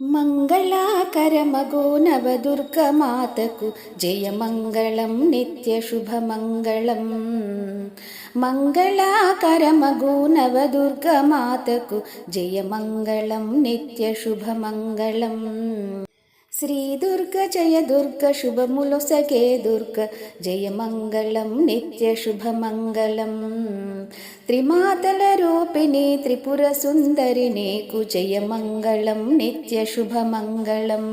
మంగళాకరమగో నవదుర్గమాతకు జయమంగళం నిత్యశుభమంగళం మంగళాకరమగో నవదుర్గమాతకు జయమంగళం నిత్యశుభమంగళం శ్రీ దుర్గ జయ దుర్గ శుభములొసగే దుర్గ జయ మంగళం నిత్య శుభమంగళం త్రిమాతల రూపిణి త్రిపుర సుందరి నీకు జయ మంగళం నిత్య శుభమంగళం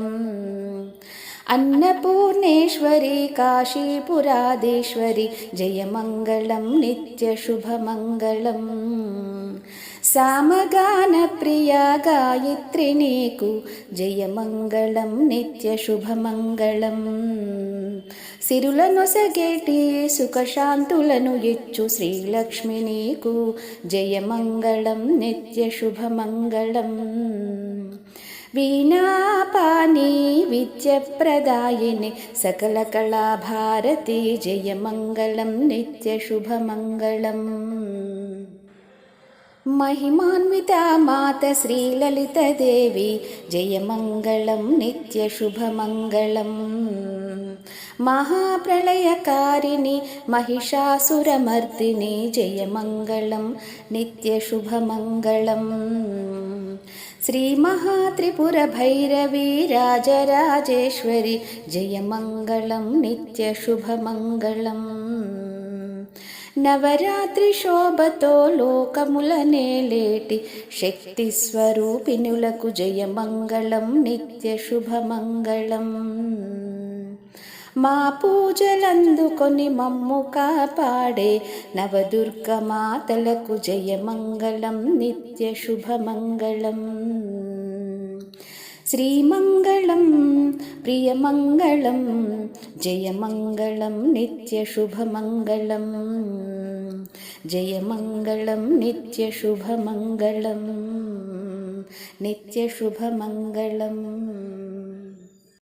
అన్నపూర్ణేశ్వరి కాశీపురాధీశ్వరి జయ మంగళం నిత్య శుభమంగళం సామగాన ప్రియా గాయత్రి నీకు జయమంగళం నిత్య శుభమంగళం సిరులను సగేటి సుఖశాంతులను ఇచ్చు శ్రీలక్ష్మి నీకు జయమంగళం నిత్య శుభమంగళం వీణాపాని విద్యప్రదాయిని సకల కళాభారతి జయమంగళం నిత్య శుభమంగళం महिमान्विता मात श्रीललितदेवी जयमङ्गलं नित्यशुभमङ्गलम् महाप्रलयकारिणि महिषासुरमर्दिनि जयमङ्गलं नित्यशुभमङ्गलम् श्रीमहात्रिपुरभैरवी राजराजेश्वरि जयमङ्गलं नित्यशुभमङ्गलम् నవరాత్రి శోభతో లోకముల నేలేటి శక్తి స్వరూపిణులకు జయమంగళం నిత్య శుభమంగళం. మా పూజలందుకొని మమ్ము కాపాడే నవదుర్గ మాతలకు జయమంగళం నిత్య శుభమంగళం. శ్రీమంగళం ప్రియమంగళం జయమంగళం నిత్యశుభమంగళం జయమంగళం నిత్యశుభమంగళం నిత్యశుభమంగళం